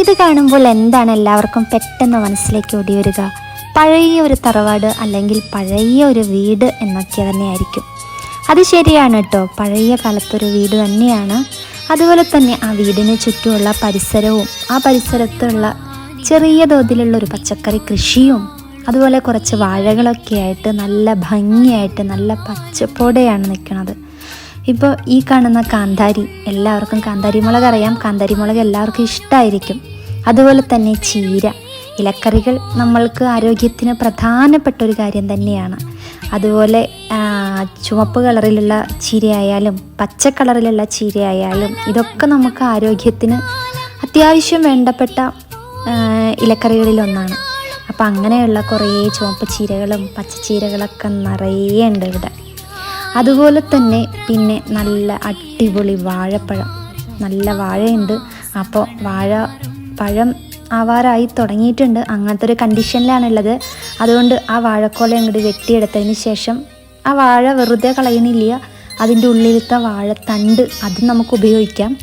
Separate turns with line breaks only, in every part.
ഇത് കാണുമ്പോൾ എന്താണ് എല്ലാവർക്കും പെട്ടെന്ന് മനസ്സിലേക്ക് ഓടി വരിക പഴയ ഒരു തറവാട് അല്ലെങ്കിൽ പഴയ ഒരു വീട് എന്നൊക്കെ തന്നെയായിരിക്കും അത് ശരിയാണ് കേട്ടോ പഴയ കാലത്തൊരു വീട് തന്നെയാണ്. അതുപോലെ തന്നെ ആ വീടിന് ചുറ്റുമുള്ള പരിസരവും ആ പരിസരത്തുള്ള ചെറിയ തോതിലുള്ള ഒരു പച്ചക്കറി കൃഷിയും അതുപോലെ കുറച്ച് വാഴകളൊക്കെ ആയിട്ട് നല്ല ഭംഗിയായിട്ട് നല്ല പച്ചപ്പോടെയാണ് നിൽക്കുന്നത്. ഇപ്പോൾ ഈ കാണുന്ന കാന്താരി എല്ലാവർക്കും കാന്താരി മുളക് അറിയാം. കാന്താരി മുളക് എല്ലാവർക്കും ഇഷ്ടമായിരിക്കും അതുപോലെ തന്നെ ചീര ഇലക്കറികൾ നമ്മൾക്ക് ആരോഗ്യത്തിന് പ്രധാനപ്പെട്ട ഒരു കാര്യം തന്നെയാണ്. അതുപോലെ ചുവപ്പ് കളറിലുള്ള ചീരയായാലും പച്ച കളറിലുള്ള ചീരയായാലും ഇതൊക്കെ നമുക്ക് ആരോഗ്യത്തിന് അത്യാവശ്യം വേണ്ടപ്പെട്ട ഇലക്കറികളിലൊന്നാണ്. അപ്പോൾ അങ്ങനെയുള്ള കുറേ ചുവപ്പ് ചീരകളും പച്ചച്ചീരകളൊക്കെ നിറയെ ഉണ്ട് ഇവിടെ. അതുപോലെ തന്നെ പിന്നെ നല്ല അടിപൊളി വാഴപ്പഴം. നല്ല വാഴയുണ്ട്. അപ്പോൾ വാഴ പഴം ആവാറായി തുടങ്ങിയിട്ടുണ്ട്. അങ്ങനത്തെ ഒരു കണ്ടീഷനിലാണുള്ളത്. അതുകൊണ്ട് ആ വാഴക്കോല അങ്ങോട്ട് വെട്ടിയെടുത്തതിന് ശേഷം ആ വാഴ വെറുതെ കളയുന്നില്ല അതിന്റെ ഉള്ളിലത്തെ വാഴത്തണ്ട് അത് നമുക്ക് ഉപയോഗിക്കാം.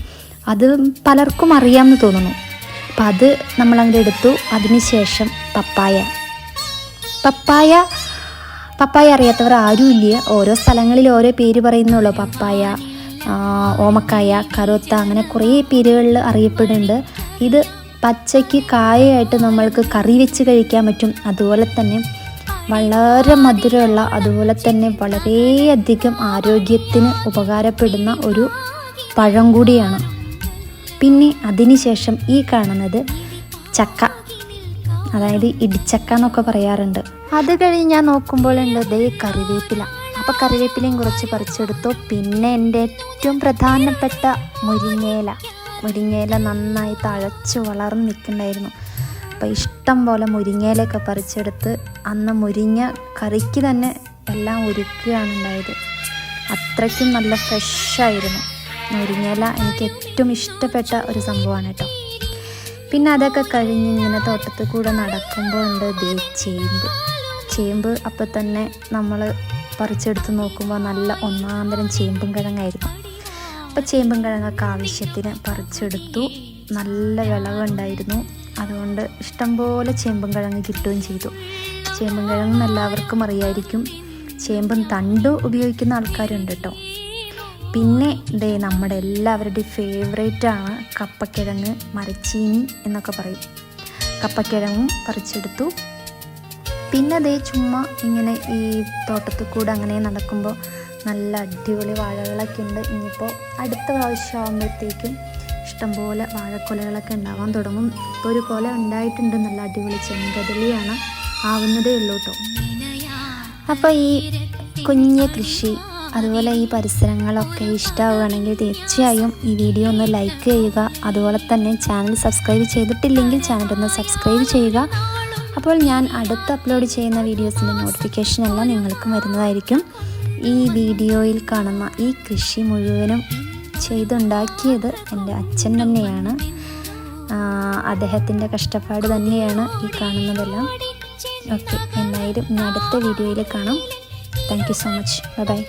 അത് പലർക്കും അറിയാമെന്ന് തോന്നുന്നു. അപ്പം അത് നമ്മളങ്ങോട്ട് എടുത്തു. അതിന് ശേഷം പപ്പായ. പപ്പായ പപ്പായ അറിയാത്തവർ ആരുമില്ല. ഓരോ സ്ഥലങ്ങളിൽ ഓരോ പേര് പറയുന്നുള്ളൂ. പപ്പായ ഓമക്കായ കറുത്ത അങ്ങനെ കുറേ പേരുകളിൽ അറിയപ്പെടുന്നുണ്ട്. ഇത് പച്ചയ്ക്ക് കായയായിട്ട് നമ്മൾക്ക് കറി വെച്ച് കഴിക്കാൻ പറ്റും. അതുപോലെ തന്നെ വളരെ മധുരമുള്ള അതുപോലെ തന്നെ വളരെയധികം ആരോഗ്യത്തിന് ഉപകാരപ്പെടുന്ന ഒരു പഴം കൂടിയാണ്. പിന്നെ അതിനുശേഷം ഈ കാണുന്നത് ചക്ക. അതായത് ഇടിച്ചക്ക എന്നൊക്കെ പറയാറുണ്ട്. അത് കഴിഞ്ഞ് ഞാൻ നോക്കുമ്പോഴുണ്ട് ദേ കറിവേപ്പില. അപ്പോൾ കറിവേപ്പിലയും കുറച്ച് പറിച്ചെടുത്തു. പിന്നെ എന്റെ ഏറ്റവും പ്രധാനപ്പെട്ട മുരിങ്ങയില. മുരിങ്ങയില നന്നായി തഴച്ച് വളർന്ന് നിൽക്കുന്നുണ്ടായിരുന്നു. അപ്പോൾ ഇഷ്ടം പോലെ മുരിങ്ങയിലൊക്കെ പറിച്ചെടുത്ത് അന്ന് മുരിങ്ങ കറിക്ക് തന്നെ എല്ലാം ഒരുക്കുകയാണ് ഉണ്ടായത്. അത്രയ്ക്കും നല്ല ഫ്രഷായിരുന്നു മുരിങ്ങയില എനിക്ക് ഏറ്റവും ഇഷ്ടപ്പെട്ട ഒരു സംഭവമാണ് കേട്ടോ. പിന്നെ അതൊക്കെ കഴിഞ്ഞ് ഇങ്ങനെ തോട്ടത്തിൽ കൂടെ നടക്കുമ്പോൾ ഉണ്ട് ദേ ചേമ്പ്. ചേമ്പ് അപ്പം തന്നെ നമ്മൾ പറിച്ചെടുത്ത് നോക്കുമ്പോൾ നല്ല ഒന്നാന്തരം ചേമ്പും കിഴങ്ങായിരുന്നു. അപ്പോൾ ചേമ്പും കിഴങ്ങൊക്കെ ആവശ്യത്തിന് പറിച്ചെടുത്തു. നല്ല വിളവുണ്ടായിരുന്നു അതുകൊണ്ട് ഇഷ്ടംപോലെ ചേമ്പും കിഴങ്ങ് കിട്ടുകയും ചെയ്തു. ചേമ്പും കിഴങ്ങും എല്ലാവർക്കും അറിയായിരിക്കും. ചേമ്പും തണ്ട് ഉപയോഗിക്കുന്ന ആൾക്കാരുണ്ട് കേട്ടോ. പിന്നെ ഡേ നമ്മുടെ എല്ലാവരുടെയും ഫേവറേറ്റ് ആണ് കപ്പക്കിഴങ്ങ് മരച്ചീനി എന്നൊക്കെ പറയും. കപ്പക്കിഴങ്ങും പറിച്ചെടുത്തു. പിന്നെ ദേ ചുമ്മാ ഇങ്ങനെ ഈ തോട്ടത്തിൽ കൂടെ അങ്ങനെ നടക്കുമ്പോൾ നല്ല അടിപൊളി വാഴകളൊക്കെ ഉണ്ട്. ഇനിയിപ്പോൾ അടുത്ത പ്രാവശ്യം ആകുമ്പോഴത്തേക്കും ഇഷ്ടംപോലെ വാഴക്കൊലകളൊക്കെ ഉണ്ടാവാൻ തുടങ്ങും. ഇപ്പോൾ ഒരു കൊല ഉണ്ടായിട്ടുണ്ട്. നല്ല അടിപൊളി ചെങ്കതിലിയാണ് ആവുന്നതേ ഉള്ളൂ കേട്ടോ അപ്പോൾ ഈ കുഞ്ഞ് കൃഷി അതുപോലെ ഈ പരിസരങ്ങളൊക്കെ ഇഷ്ടമാവുകയാണെങ്കിൽ തീർച്ചയായും ഈ വീഡിയോ ഒന്ന് ലൈക്ക് ചെയ്യുക. അതുപോലെ തന്നെ ചാനൽ സബ്സ്ക്രൈബ് ചെയ്തിട്ടില്ലെങ്കിൽ ചാനൽ ഒന്ന് സബ്സ്ക്രൈബ് ചെയ്യുക. അപ്പോൾ ഞാൻ അടുത്ത് അപ്ലോഡ് ചെയ്യുന്ന വീഡിയോസിന്റെ നോട്ടിഫിക്കേഷൻ എല്ലാം നിങ്ങൾക്ക് വരുന്നതായിരിക്കും. ഈ വീഡിയോയിൽ കാണുന്ന ഈ കൃഷി മുഴുവനും ചെയ്തുണ്ടാക്കിയത് എന്റെ അച്ഛൻ തന്നെയാണ്. അദ്ദേഹത്തിന്റെ കഷ്ടപ്പാട് തന്നെയാണ് ഈ കാണുന്നതെല്ലാം. ഓക്കെ എന്തായാലും ഇനി അടുത്ത വീഡിയോയിൽ കാണാം. Thank you so much bye bye